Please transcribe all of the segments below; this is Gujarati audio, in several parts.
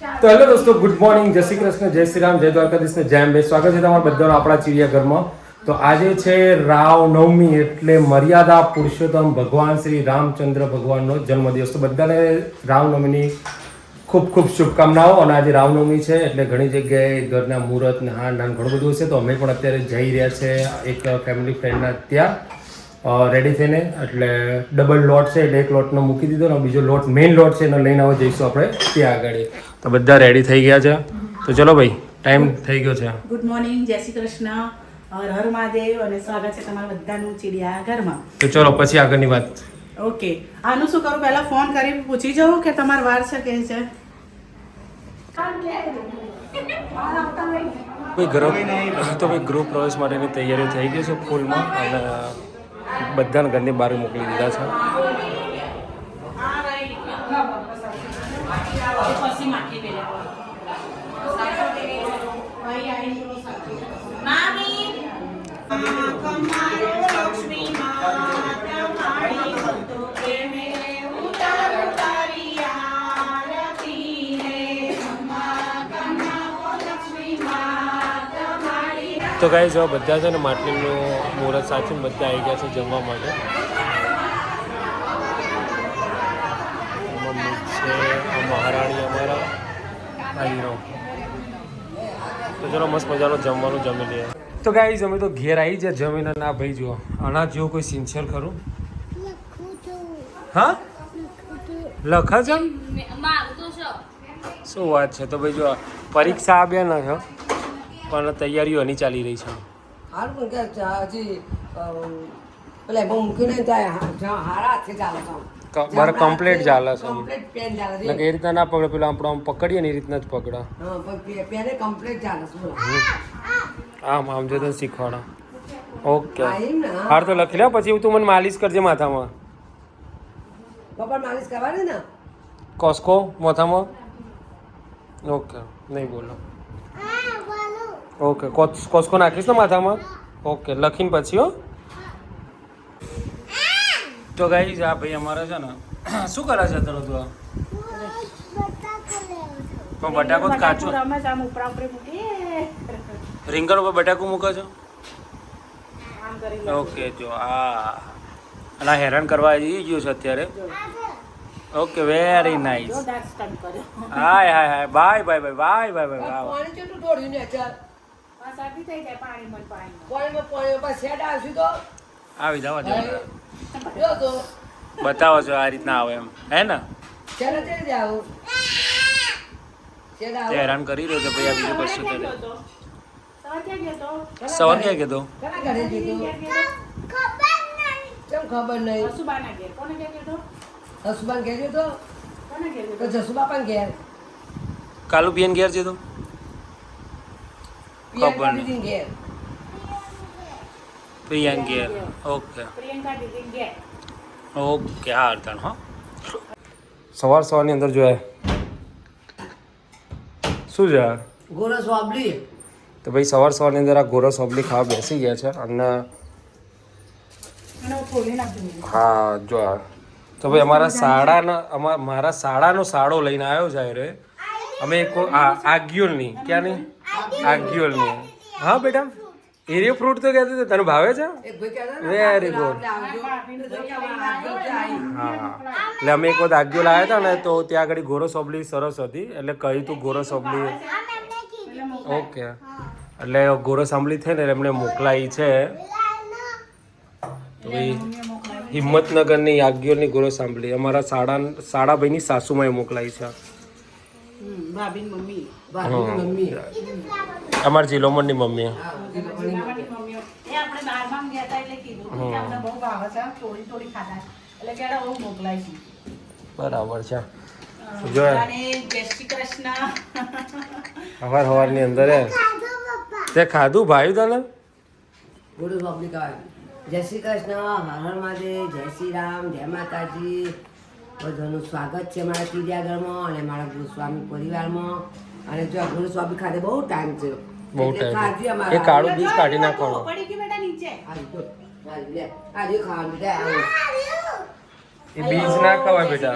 તો હેલો દોસ્તો ગુડ મોર્નિંગ જય શ્રી કૃષ્ણ, જય શ્રી રામ, જય દ્વારકાધીશ ને જય અંબે. સ્વાગત છે તમારા બધાનો આપણા ચિડિયાઘરમાં. તો આજે છે રાવ નવમી એટલે મર્યાદા પુરુષોત્તમ ભગવાન શ્રી રામચંદ્ર ભગવાનનો જન્મદિવસ. તો બધાને રામનવમીની ખૂબ ખૂબ શુભકામનાઓ. અને આજે રામનવમી છે એટલે ઘણી જગ્યાએ ઘરના મુહૂર્ત ને નાન ઘણું બધું હશે. તો અમે પણ અત્યારે જઈ રહ્યા છે એક ફેમિલી ફ્રેન્ડના ત્યાં. રેડી થઈને એટલે ડબલ લોટ છે એટલે એક લોટનો મૂકી દીધો ને બીજો લોટ મેઇન લોટ છે એનો લઈને હવે જઈશું આપણે ત્યાં આગળ. તો બધા રેડી થઈ ગયા છે. તો ચલો ભાઈ ટાઈમ થઈ ગયો છે. ગુડ મોર્નિંગ જય શ્રી કૃષ્ણ. હર મહાદેવ અને સ્વાગત છે તમારા બધાનું ચીડિયા ઘરમાં. તો ચલો પછી આગળની વાત. ઓકે આનું શું કરું? પહેલા ફોન કરી પૂછી જવું કે તમારો વાર છે કે છે? કોઈ ગ્રુપ તો ભાઈ ગૃહ પ્રવેશ માટેની તૈયારી થઈ ગઈ છે ફૂલમાં અને બધાને ઘરની બહાર મોકલી દીધા છે. તો ગાઈ જો બધા છે ને માટલીનું મુહૂર્ત સાચીને બધા આવી ગયા છે જમવા માટે. છે મહારાણી અમારા આ હીરો. તો ચલો મસ્ત મજાનું જમવાનું જમી લઈએ. તો ગાઈ અમે તો ઘેર આવી જાય જમીને ના ભાઈ જુઓ આના જેવું કોઈ સિન્સિયર ખરું? હા? લખા છે શું? વાત છે? તો ભાઈ જો પરીક્ષા આપ્યા ના છો. પણ તૈયારીઓ એની ચાલી રહી છે. હારું પણ કે હજી પેલા બહુ મૂકીને ત્યાં હારા હાથે ચાલે છે આમ. ક- ચાલે છે. Complete પેન ચાલે છે. એ રીતના ના પકડે પેલા આપણે આમ પકડીએ ને એ રીતના જ પકડે. પેને complete ચાલે છે, આમ આમ જો તને શીખવાડો. ઓકે. હાર તો લખી લે પછી તું મને માલિશ કરજે માથામાં. પપ્પા માલિશ કરવાની ને? કોસ્કો માથામાં? ઓકે નહીં બોલો. ઓકે કોસ- કોસ્કો નાખીશ ને માથામાં? ઓકે લખીને પછી હો. તો ગાઈ આ ભાઈ અમારે છે ને શું કરે છે તને તું પણ બટાકો જ કાચો. રમે છે આમ ઉપરા ઉપરી મૂકી રીંગણ ઉપર બટાકું મૂકો છો. ઓકે જો આ. અને હેરાન કરવા આવી ગયું છે અત્યારે. Okay very nice hi hi hi. Bye bye bye bye bye bye વાહ થઈ જાય પાણીમાં પાણીમાં પાણીમાં પાણીમાં આવશું તો. આવી જવા જો બતાવો છો આ રીતના આવે એમ. હે ને? જાવ તે હેરાન કરી રહ્યો છે ભાઈ બીજું કશું તો? સવાર ક્યાં કીધું? કેમ ખબર નહીં? હસુબાના ઘેર. કોને ઘેર હસુબાન ઘેર તો કોને ઘેર તો તો? જસુબા પણ ઘેર. કાલુ બેન ઘેર છે પિયંકા નહીં. ઓકે. પ્રિયંકા દીદીને ઘેર. ઓકે હા અર્થણ હા. સવાર સવારની અંદર જોયા. શું છે ગોરસ વાબલી તો ભાઈ સવાર સવારની અંદર આ ગોરસ વાબલી ખાવા બેસી ગયા છે અને અને હું જો તો ભાઈ અમારા શાળાના અમારા મારા શાળાનો શાળો લઈને આવ્યો છે રે અમે એક આ આગ્યોલની ક્યાં નહીં આગ્યોલની હા બેટા? એરિયો ફ્રૂટ તો કહેતો હતો. તને ભાવે છે? વેરી આવી. હા. એટલે અમે એક વખત આગ્યોલ આવ્યા હતા ને તો ત્યાં આગળ ગોરો સોબલી સરસ હતી. એટલે કહ્યું તું ગોરો સોબલી ઓકે. એટલે ગોરો સાંભળી થઈ ને એટલે એમને મોકલાઈ છે. તો હિંમતનગરની યાજ્ઞોની ગોરસ સાંભળી. અમારા શાળા શાળાભાઈની સાસુમાએ મોકલાઈ છે. ભાભીની મમ્મી. ભાભીની મમ્મી. અમારા જીલોમણની મમ્મી. એ લોકોની ભાભીની મમ્મીઓ. એ આપણે બારમાં ગયા હતા એટલે કીધું કે અમને બહુ ભાવે છે થોડી થોડી ખાધા. એટલે કે હું મોકલાય બરાબર છે. જો. જય શ્રી કૃષ્ણ. સવાર સવારની અંદર તે ખાધું ભાઈ તને? વાબલી કહેવાય. જય શ્રી કૃષ્ણ હર હર મહાદેવ જય શ્રી રામ જય માતાજી. બધાનું સ્વાગત છે મારા ચિડિયાઘરમાં અને મારા ગુરુસ્વામી પરિવારમાં. અને જો ગુરુસ્વામી ખાતે બહુ ટાઈમ છે બહુ ટાઈમ ખાધી એ કાળું બીજ કાઢી નાખવાનું. પડી ગઈ બેટા નીચે. આ લે, આ ખાવાનું લે, એ બીજ ના ખવાય બેટા.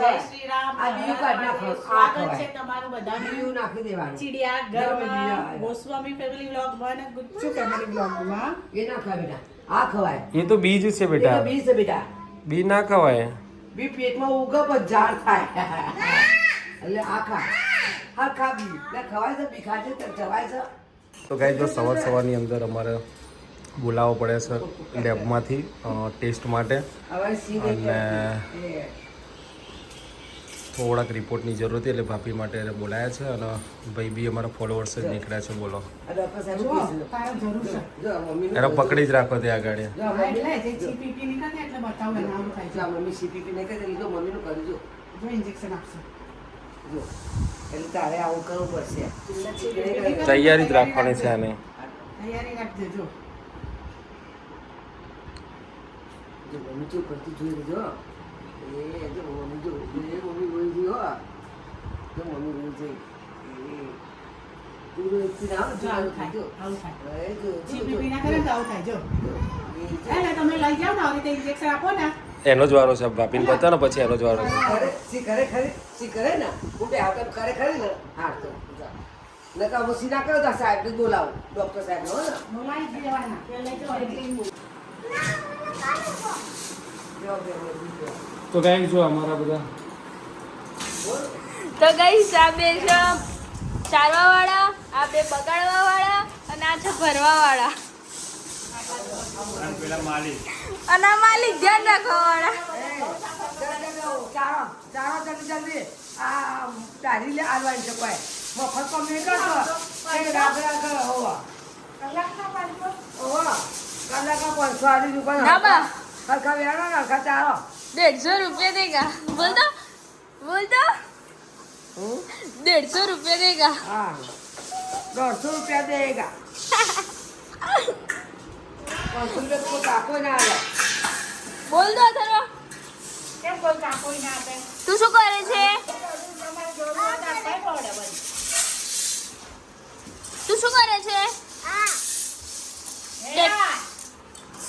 જય શ્રી રામ. આ બીજ કાઢ નાખો. સ્વાગત ખવાય. છે તમારું બધા બીજ નાખી દેવાનું. ચીડિયા બીજા ઘરમાં ગોસ્વામી ફેમિલી વ્લોગમાં અને ગુચ્છુ ફેમિલી વ્લોગમાં એ ના ખવાય બેટા. આ ખવાય. એ તો બીજ છે બેટા. તો બીજ છે બેટા. બી ના ખવાય. બી પેટમાં ઉગે પણ ઝાડ થાય. એટલે આ ખા. હા ખા બી. એટલે ખવાય છે બી ખાજે તો ખવાય છે. તો ગાઈ જો સવાર સવારની અંદર અમારે બોલાવવો પડે છે લેબમાંથી ટેસ્ટ માટે. અને થોડાક રિપોર્ટની જરૂર હતી એટલે ભાભી માટે બોલાયા છે અને ભાઈ બી અમારા ફોલોઅર્સ જ નીકળ્યા છે બોલો. એને પકડી જ રાખો ત્યાં આગળ. તૈયારી જ રાખવાની છે આને. તૈયારી રાખજે જો. જો મમ્મી ચૂપ કરતી જોઈ લેજો. એ જો મમ્મી જો એ મમ્મી રોઈ હો જો મમ્મી રોઈ એ તું રોઈથી ના આવ, જો આવું થાય જો આવું થાય એ જો જો, ચીપીપી જો. ના કરે ને તો આવું થાય જો એ જો. એટલે તમે લઈ જાઓ ને આવી રીતે ઇન્જેક્શન આપો ને એનો જ વારો છે ભાભીને ને બતાવો પછી એનો જ વારો છે કરે સી કરે ખરી સી કરે ને કરે ખરી ને હા તો જા. નકર હું સી ના કરો સાહેબ બોલાવું ડોક્ટર સાહેબ હો બોલાવી જ દેવાના તો ગાઈ જો અમારા બધા. તો ગઈ આ બે છે ચારવા વાળા આ બે બગાડવા વાળા અને આ છે ભરવા વાળા અને આ માલિક ધ્યાન રાખવા વાળા ચાલો ચાલો જલ્દી જલ્દી આ તારી લે આલવાની છે કોઈ મફત તો મેં કરતો એ ડાબરા કર હોવા હોવા કલાકા પાંચસો આલી દુકાન હરખા વેણો ને હરખા ચાલો દેડસો રૂપિયા દેગા. બોલ તો દેડસો રૂપિયા દેગા. હા. દોઢસો રૂપિયા કાકો ના આવે બોલતો અથર્વા કેમ કોઈ કાપોઈ ના આપે? તું શું કરે છે? તો શું કરે છે? હેરા.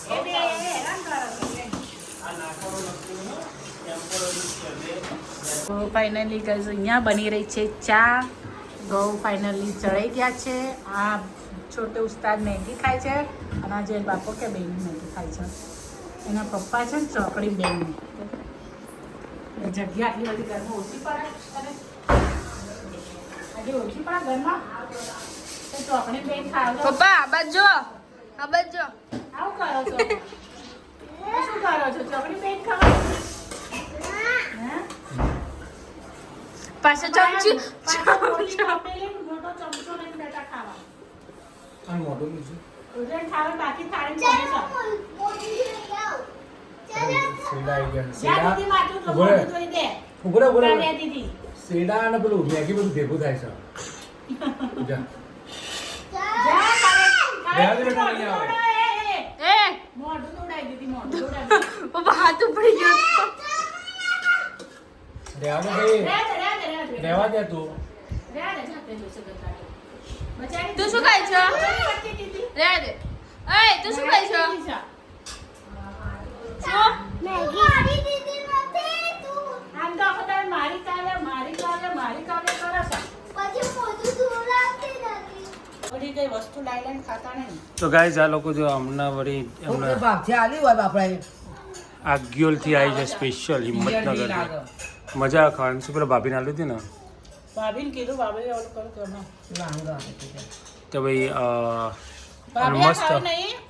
એ બે હેરાન કરો છો. તો ફાઇનલી ગઈઝ અહીંયા બની રહી છે ચા. ઘઉં ફાઇનલી ચડાઈ ગયા છે. આ છોટે ઉસ્તાદ મેગી ખાય છે અને આ જે બાપો કે બેન મેગી ખાય છે. એના પપ્પા છે ને ચોકડી બેન. જગ્યા આટલી બધી ઘરમાં ઓછી પડે આટલી ઓછી પડે ઘરમાં? ચોકડી બેન ખાવ પપ્પા, આ બાજુ આ બાજુ ધોડો, ચમચી. પપ્પા હાથ ઉપડી ગયો. તો. રહેવા દે ભાઈ. રહેવા દે, તું. તું શું ખાય છો? રહેવા દે. એ તું શું ખાય છો? આમ તો આખો મારી કાલે મારી કાલે મારી કાલે કરે છે. બધી કઈ વસ્તુ લાઈ લાઈને ખાતા નહીં. તો ગાઈઝ આ લોકો જો હમણાં વળી હું તો ભાગથી આલી હોય બાપડા આગિયોલથી આવી છે સ્પેશિયલ હિંમતનગરથી. મજા આવે ખાવાની. શું પેલા ભાભીને આલી હતી ને? ભાભીને કીધું ભાભી ઓલું કરું કે ના. તો ભાઈ આ મસ્ત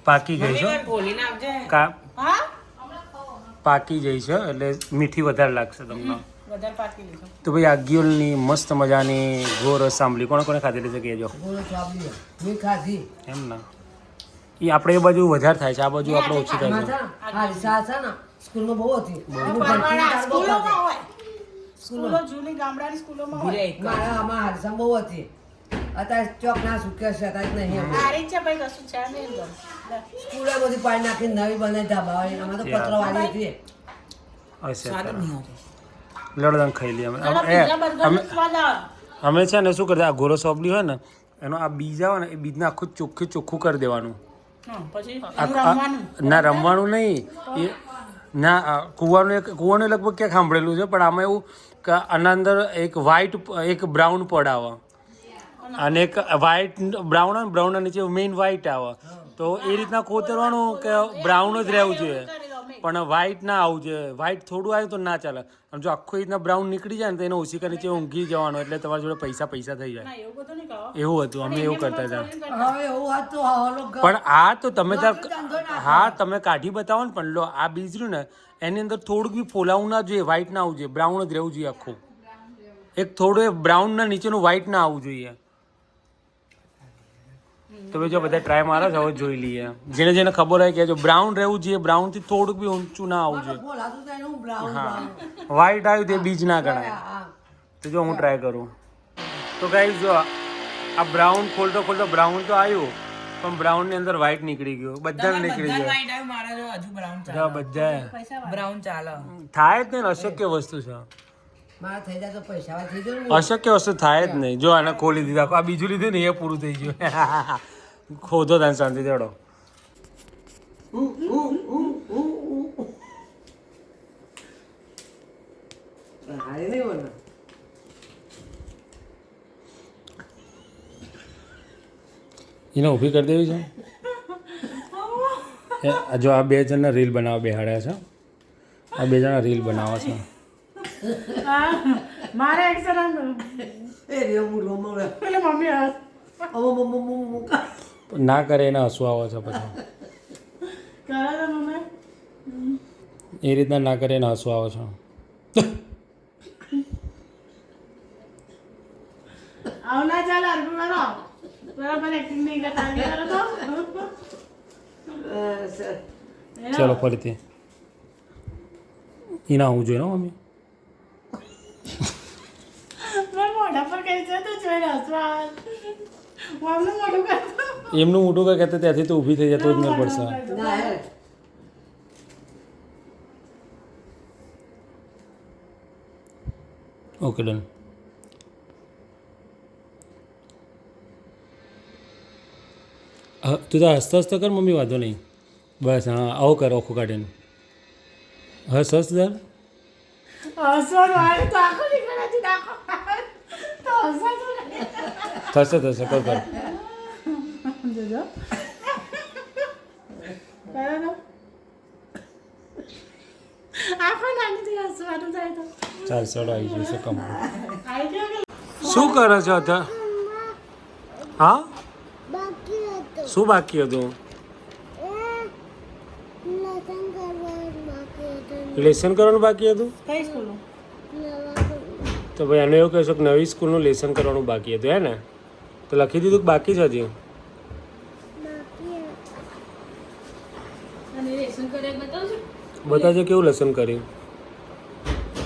પાકી ગઈ છે. કા પાકી જઈ છે એટલે મીઠી વધારે લાગશે તમને. વધારે પાકી લીધું તો ભાઈ આગિયોલની મસ્ત મજાની ગોરસ સાંભળી. કોણ કોને ખાધેલી છે કહેજો. એમ ને. એ આપણે એ બાજુ વધારે થાય છે આ બાજુ આપણે ઓછી થાય છે. સ્કૂલમાં બહુ હતી. સ્કૂલો જૂની ગામડાની સ્કૂલોમાં હોય. મારા આમાં હાલસમ બહુ હતી. અત્યારે ચોક ના સુક્યા છે અત્યારે નહીં. સારી છે ભાઈ કશું છે નહીં સ્કૂલે બધી પાણી નાખી નવી બનાવી ધાબા હોય આમાં તો પતરો વાળી હતી. લડદંગ લડદન ખાઈ લઈએ અમે. અમે- અમે. અમે છે ને શું કરતા આ ગોરો સોપડી હોય ને એનો આ બીજ આવે ને એ બીજને આખું ચોખ્ખું ચોખ્ખું કરી દેવાનું. ના રમવાનું નહીં. એ ના કૂવાનું એક કૂવાનું લગભગ ક્યાંક સાંભળેલું છે, પણ આમાં એવું કે આના અંદર એક વ્હાઈટ એક બ્રાઉન પડ આવે. અને એક વ્હાઈટ બ્રાઉન બ્રાઉન બ્રાઉનના નીચે મેઇન વ્હાઈટ આવે. તો એ રીતના કોતરવાનું કે બ્રાઉન જ રહેવું જોઈએ? પણ વ્હાઈટ ના આવું જોઈએ વ્હાઈટ થોડું આવ્યું તો ના ચાલે. આમ જો આખો રીતના બ્રાઉન નીકળી જાય ને તો એને ઓછીકા નીચે ઊંઘી જવાનું એટલે તમારા જોડે પૈસા પૈસા થઈ જાય. એવું હતું અમે એવું કરતા હતા. પણ આ તો તમે તાર હા તમે કાઢી બતાવો ને પણ લો આ બીજરું ને એની અંદર થોડુંક બી ફોલાવું ના જોઈએ વ્હાઈટ ના આવવું જોઈએ બ્રાઉન જ રહેવું જોઈએ આખું. એક થોડું એ બ્રાઉન ના નીચેનું વ્હાઈટ ના આવવું જોઈએ. તો ભાઈ જો બધા ટ્રાય મારા છો જોઈ લઈએ. જેને જેને ખબર હોય કે જો બ્રાઉન રહેવું જોઈએ. બ્રાઉનથી થોડુંક બી ઊંચું ના આવવું જોઈએ. હા વ્હાઈટ આવ્યું તે બીજ ના ગણાય. તો જો હું ટ્રાય કરું. તો ગાઈઝ જો આ બ્રાઉન ખોલતો ખોલતો બ્રાઉન તો આવ્યું પણ બ્રાઉનની અંદર વ્હાઈટ નીકળી ગયું. બધા નીકળી ગયું. બધા. બ્રાઉન ચાલે. થાય જ નહીં અશક્ય વસ્તુ છે. અશક્ય વસ્તુ થાય જ નહીં. જો આને ખોલી દીધા. આ બીજું લીધું ને એ પૂરું થઈ ગયું. ખોદો તાન શાંતિ દેડો એને ઊભી કરી દેવી છે? આ જો આ બે જણના રીલ બનાવવા બેહાડ્યા છે. આ બે જણા રીલ બનાવે છે. મારે એક્શન એ રે હું રોમો પેલે મમ્મી આ ઓ મમ્મી મમ્મી. ના કરે એને હસવું આવે છે પછી. એ રીતના ના કરે એને હસવા આવે છે. આવ ના અર્પણ કરો બરાબર એક્ટિંગ નહીં કરતા તો. ચલો ફરીથી. એના હું ને મમ્મી? મોઢા પર કઈ છે તો જોઈ હસવા. એમનું મોટું કઈ કહેતા ત્યાંથી તો ઊભી થઈ જતો જ મેળ પડશે. ઓકે ડન તું તો હસતા હસતા કર મમ્મી વાંધો નહીં. બસ હા આવો કર ઓખું કાઢીને. હસ હસ દર. હસવાનું આવે તો આખો નીકળેથી નાખો. થશે થશે કર કર. જોજો. ચાલ આવી જશે કે શું કરે છો અત્યારે હા? શું બાકી હતું? લેસન કરવાનું બાકી હતું? તો ભાઈ એને એવું કહેશો કે નવી સ્કૂલનું લેસન કરવાનું બાકી હતું હે ને? તો લખી દીધું કે બાકી છે હજી? બતાવજો? કેવું લેસન કર્યું?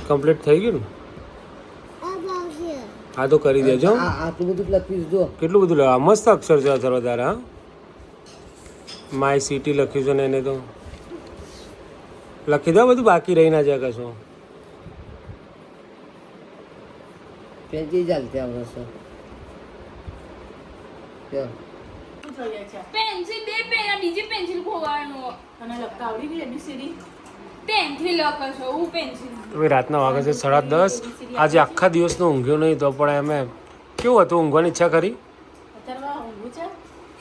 કમ્પ્લીટ થઈ ગયું ને? હા તો કરી દેજો આટલું બધું લખ્યું જો. કેટલું બધું લખ્યું? આ મસ્ત અક્ષર છે વધારે હા? માય સિટી લખ્યું છે ને એને તો. લખી દો બધું બાકી રહી ના જાય કશું. પેજી ચાલતી આવડે પેન્સિલ બે પેન બીજી પેન્સિલ ખોવાનું. તને લખતા આવડી ગઈ એબીસીડી પેનથી લખો છો હું પેન્સિલ હવે રાતના વાગે છે સાડા દસ. આજે આખા દિવસનો ઊંઘ્યો નહીં તો પણ એમે કેવું હતું ઊંઘવાની ઈચ્છા કરી અત્યારે ઊંઘવું છે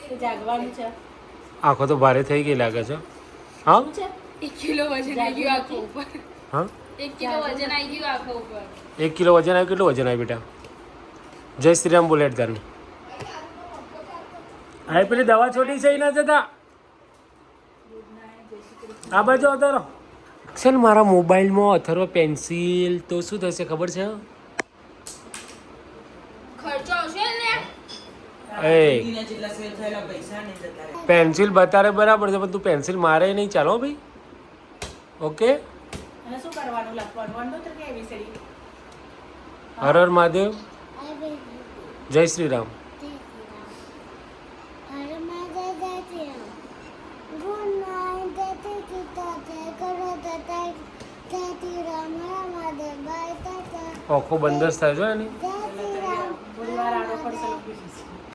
કે જાગવાનું છે? આંખો તો ભારે થઈ ગઈ લાગે છે. હા? એક કિલો વજન આવી ગયું આખો ઉપર. હા? એક કિલો વજન આવી ગયું આખો ઉપર. એક કિલો વજન આવ્યું કેટલું વજન આવ્યું બેટા? જય શ્રી રામ બુલેટ તારને આ પેલી દવા છોટી છે ના જતા? આ બાજુ છે ને મારા મોબાઈલમાં અથર્વ પેન્સિલ તો શું થશે ખબર છે? ખર્ચો આવશે ને? એ. એના જેટલા sale થયેલા પૈસા નહીં જતા રહે. પેન્સિલ બતારે બરાબર છે પણ તું પેન્સિલ મારે નહીં ચાલો ભાઈ. ઓકે? હર મહાદેવ. જય શ્રી રામ. આંખો બંધ જ થાય છે એની